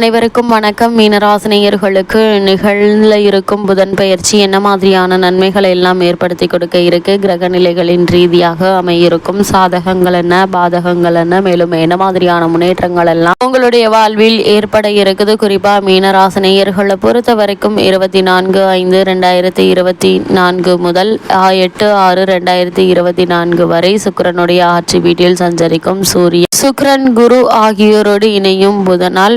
அனைவருக்கும் வணக்கம். மீனராசினியர்களுக்கு நிகழ்ல இருக்கும் புதன் பயிற்சி என்ன மாதிரியான நன்மைகளை எல்லாம் ஏற்படுத்தி கொடுக்க இருக்கு? கிரக நிலைகளின் ரீதியாக அமையிருக்கும் சாதகங்கள் என்ன? பாதகங்கள் என்ன? மேலும் என்ன மாதிரியான முன்னேற்றங்கள் எல்லாம் உங்களுடைய வாழ்வில் ஏற்பட இருக்குது? குறிப்பா மீனராசினியர்களை பொறுத்த வரைக்கும் இருபத்தி நான்கு ஐந்து ரெண்டாயிரத்தி இருபத்தி நான்கு முதல் எட்டு ஆறு ரெண்டாயிரத்தி இருபத்தி நான்கு வரை சுக்கரனுடைய ஆட்சி வீட்டில் சஞ்சரிக்கும் சூரியன் சுக்கரன் குரு ஆகியோரோடு இணையும் புதனால்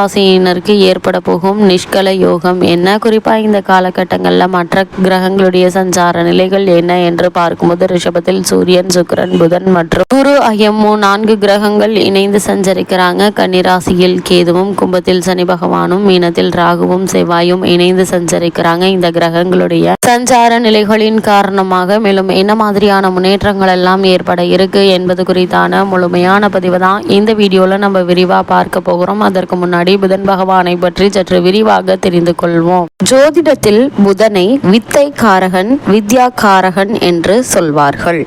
ராசியினருக்கு ஏற்பட போகும் நிஷ்கல யோகம் என்ன? குறிப்பா இந்த காலகட்டங்களில் மற்ற கிரகங்களுடைய சஞ்சார நிலைகள் என்ன என்று பார்க்கும்போது ரிஷபத்தில் சூரியன் சுக்கிரன் புதன் மற்றும் குரு ஆகிய நான்கு கிரகங்கள் இணைந்து சஞ்சரிக்கிறாங்க. கன்னிராசியில் கேதுவும் கும்பத்தில் சனி பகவானும் மீனத்தில் ராகுவும் செவ்வாயும் இணைந்து சஞ்சரிக்கிறாங்க. இந்த கிரகங்களுடைய சஞ்சார நிலைகளின் காரணமாக மேலும் என்ன மாதிரியான முன்னேற்றங்கள் எல்லாம் ஏற்பட இருக்கு என்பது குறித்தான முழுமையான பதிவு தான் இந்த வீடியோல நம்ம விரிவா பார்க்க போகிறோம். அதற்கு முன்னாடி புதன் பகவானை பற்றி சற்று விரிவாக தெரிந்து கொள்வோம். ஜோதிடத்தில் புதனை வித்தை காரகன் வித்யா காரகன் என்று சொல்வார்கள்.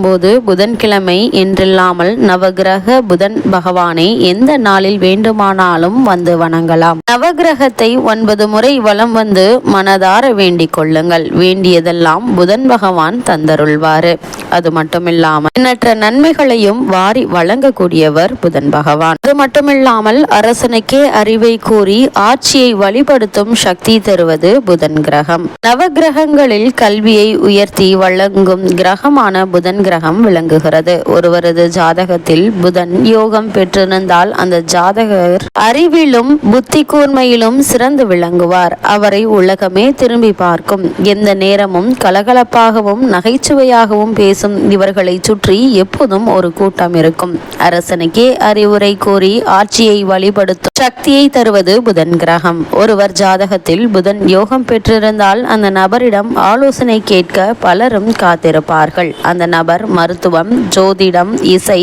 பார்க்கும்போது புதன்கிழமை என்றில்லாமல் நவகிரக புதன் பகவானை எந்த நாளில் வேண்டுமானாலும் வந்து வணங்கலாம். நவகிரகத்தை ஒன்பது முறை வலம் வந்து மனதார வேண்டிக் கொள்ளுங்கள். வேண்டியதெல்லாம் புதன் பகவான் தந்தருள்வாரு. அது மட்டுமில்லாமல் எண்ணற்ற நன்மைகளையும் வாரி வழங்கக்கூடியவர் புதன் பகவான். அது மட்டுமில்லாமல் அரசனுக்கே அறிவை கூறி ஆட்சியை வழிபடுத்தும் சக்தி தருவது புதன் கிரகம். நவகிரகங்களில் கல்வியை உயர்த்தி வழங்கும் கிரகமான புதன் கிரகம் விளங்குகிறது. ஒருவரது ஜாதகத்தில் புதன் யோகம் பெற்றிருந்தால் அந்த ஜாதகர் அறிவிலும் புத்தி கூர்மையிலும் சிறந்து விளங்குவார். அவரை உலகமே திரும்பி பார்க்கும். எந்த நேரமும் கலகலப்பாகவும் நகைச்சுவையாகவும் பேசும் இவர்களை சுற்றி எப்போதும் ஒரு கூட்டம் இருக்கும். அரசனுக்கே அறிவுரை கோரி ஆட்சியை வழிபடுத்தும் சக்தியை தருவது புதன் கிரகம். ஒருவர் ஜாதகத்தில் புதன் யோகம் பெற்றிருந்தால் அந்த நபரிடம் ஆலோசனை கேட்க பலரும் காத்திருப்பார்கள். அந்த நபர் மருத்துவம் ஜோதிடம் இசை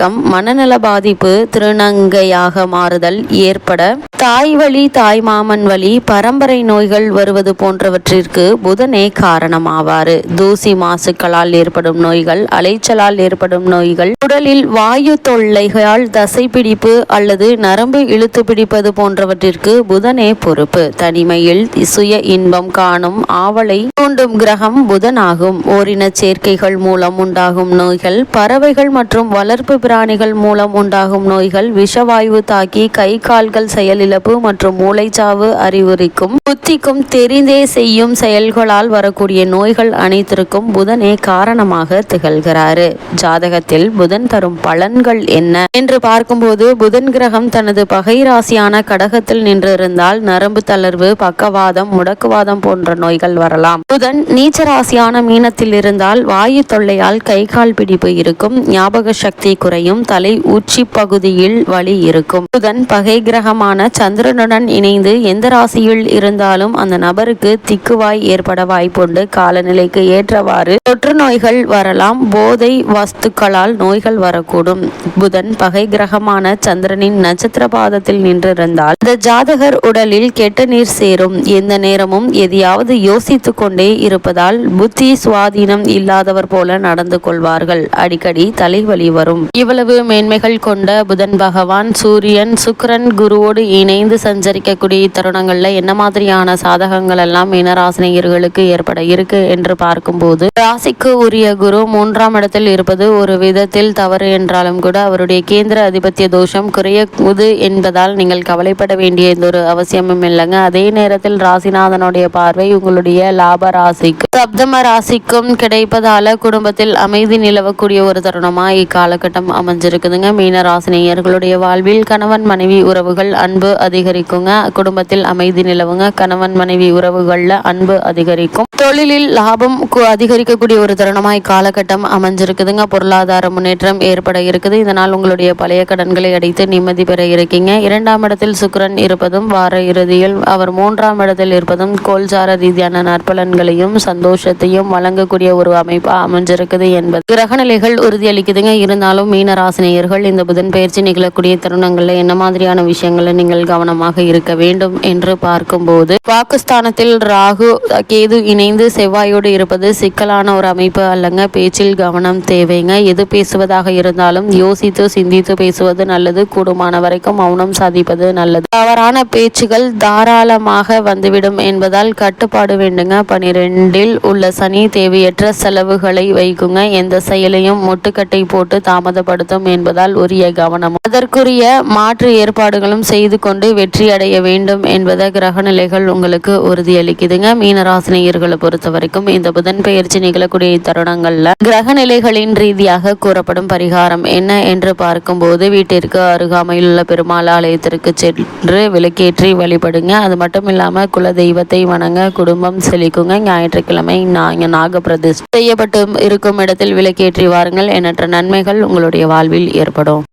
இயக்கம் மனநல பாதிப்பு திருநங்கையாக மாறுதல் ஏற்பட. தாய் வழி தாய் மாமன் வழி பரம்பரை நோய்கள் வருவது போன்றவற்றிற்கு புதனே காரணமாவாறு. தூசி மாசுக்களால் ஏற்படும் நோய்கள் அலைச்சலால் ஏற்படும் நோய்கள் உடலில் வாயு தொல்லைகளால் தசைப்பிடிப்பு அல்லது நரம்பு இழுத்து பிடிப்பது போன்றவற்றிற்கு புதனே பொறுப்பு. தனிமையில் சுய இன்பம் காணும் ஆவலை தூண்டும் கிரகம் புதனாகும். ஓரின சேர்க்கைகள் மூலம் உண்டாகும் நோய்கள் பறவைகள் மற்றும் வளர்ப்பு பிராணிகள் மூலம் உண்டாகும் நோய்கள் விஷவாயு தாக்கி கை கால்கள் செயலிழப்பு மற்றும் மூளைச்சாவு அறிவுரைக்கும் புத்திக்கும் தெரிந்தே செய்யும் செயல்களால் வரக்கூடிய நோய்கள் அனைத்திற்கும் புதனே காரணமாக திகழ்கிறாரு. ஜாதகத்தில் புதன் தரும் பலன்கள் என்ன? என்று பார்க்கும்போது புதன் கிரகம் தனது பகை ராசியான கடகத்தில் நின்றிருந்தால் நரம்பு தளர்வு பக்கவாதம் முடக்குவாதம் போன்ற நோய்கள் வரலாம். புதன் நீச்ச ராசியான மீனத்தில் இருந்தால் வாயு தொல்லையால் கை கால் பிடிப்பு இருக்கும். ஞாபக சக்தி குறை வரையும் தலை உச்சி பகுதியில் வலி இருக்கும். புதன் பகை கிரகமான சந்திரனுடன் இணைந்து எந்த ராசியில் இருந்தாலும் அந்த நபருக்கு திக்குவாய் ஏற்பட வாய்ப்புண்டு. காலநிலைக்கு ஏற்றவாறு தொற்று நோய்கள் வரலாம். போதை வஸ்துக்களால் நோய்கள் வரக்கூடும். புதன் பகை கிரகமான சந்திரனின் நட்சத்திர பாதத்தில் நின்றிருந்தால் இந்த ஜாதகர் உடலில் கெட்ட நீர் சேரும். எந்த நேரமும் எதையாவது யோசித்து கொண்டே இருப்பதால் புத்தி சுவாதீனம் இல்லாதவர் போல நடந்து கொள்வார்கள். அடிக்கடி தலைவலி வரும். இவ்வளவு மேன்மைகள் கொண்ட புதன் பகவான் சூரியன் சுக்கரன் குருவோடு இணைந்து சஞ்சரிக்கக்கூடிய தருணங்கள்ல என்ன மாதிரியான சாதகங்கள் எல்லாம் மீனராசினியர்களுக்கு ஏற்பட இருக்கு என்று பார்க்கும்போது ராசிக்கு உரிய குரு மூன்றாம் இடத்தில் இருப்பது ஒரு விதத்தில் தவறு என்றாலும் கூட அவருடைய கேந்திர அதிபத்திய தோஷம் குறையுது என்பதால் நீங்கள் கவலைப்பட வேண்டிய எந்த ஒரு அவசியமும் இல்லைங்க. அதே நேரத்தில் ராசிநாதனுடைய பார்வை உங்களுடைய லாப ராசிக்கு சப்தம ராசிக்கும் கிடைப்பதால குடும்பத்தில் அமைதி நிலவக்கூடிய ஒரு தருணமா இக்காலகட்டம் அமைஞ்சிருக்குதுங்க. மீன ராசினியர்களுடைய வாழ்வில் கணவன் மனைவி உறவுகள் அன்பு அதிகரிக்குங்க. குடும்பத்தில் அமைதி நிலவுங்க. கணவன் மனைவி உறவுகள்ல அன்பு அதிகரிக்கும். தொழிலில் லாபம் அதிகரிக்கக்கூடிய ஒரு தருணமா இக்காலகட்டம் அமைஞ்சிருக்குதுங்க. பொருளாதார முன்னேற்றம் ஏற்பட இருக்குது. இதனால் உங்களுடைய பழைய கடன்களை அடைத்து நிம்மதி பெற இருக்கீங்க. இரண்டாம் இடத்தில் சுக்கரன் இருப்பதும் வார இறுதியில் அவர் மூன்றாம் இடத்தில் இருப்பதும் கோல்சார ரீதியான நற்பலன்களையும் சந்தோஷத்தையும் வழங்கக்கூடிய ஒரு அமைப்பா அமைஞ்சிருக்குது என்பது. கிரகநிலைகள் உறுதியளிக்குதுங்க. இருந்தாலும் மீன ராசினியர்கள் இந்த புதன் பயிற்சி நிகழக்கூடிய தருணங்களில் என்ன மாதிரியான விஷயங்களை நீங்கள் கவனமாக இருக்க வேண்டும் என்று பார்க்கும்போது பாகிஸ்தானத்தில் ராகு கேது இணைந்து செவ்வாயோடு இருப்பது சிக்கலான ஒரு அமைப்பு அல்லங்க. பேச்சில் கவனம் தேவைங்க. எது பேசுவதாக இருந்தாலும் யோசித்து சிந்தித்து பேசுவது நல்லது. கூடுமான வரைக்கும் மௌனம் சாதிப்பது நல்லது. தவறான பேச்சுகள் தாராளமாக வந்துவிடும் என்பதால் கட்டுப்பாடு வேண்டுங்க. பனிரெண்டில் உள்ள சனி தேவையற்ற செலவுகளை வைக்குங்க. எந்த செயலையும் முட்டுக்கட்டை போட்டு தாமதப்படும் தாமதப்படுத்தும் என்பதால் உரிய கவனம். அதற்குரிய மாற்று ஏற்பாடுகளும் செய்து கொண்டு வெற்றி அடைய வேண்டும் என்பதை கிரகநிலைகள் உங்களுக்கு உறுதியளிக்குதுங்க. மீனராசினியர்களை பொறுத்த வரைக்கும் இந்த புதன் பெயர்ச்சி நிகழக்கூடிய தருணங்கள்ல கிரகநிலைகளின் ரீதியாக கூறப்படும் பரிகாரம் என்ன என்று பார்க்கும்போது வீட்டிற்கு அருகாமையில் உள்ள பெருமாள் ஆலயத்திற்கு சென்று விளக்கேற்றி வழிபடுங்க. அது மட்டும் இல்லாம குல தெய்வத்தை வணங்க குடும்பம் செழிக்குங்க. ஞாயிற்றுக்கிழமை நாங்க நாக செய்யப்பட்டு இருக்கும் இடத்தில் விளக்கேற்றி வாருங்கள். எண்ணற்ற நன்மைகள் உங்களுடைய வாழ்வில் ஏற்படும்.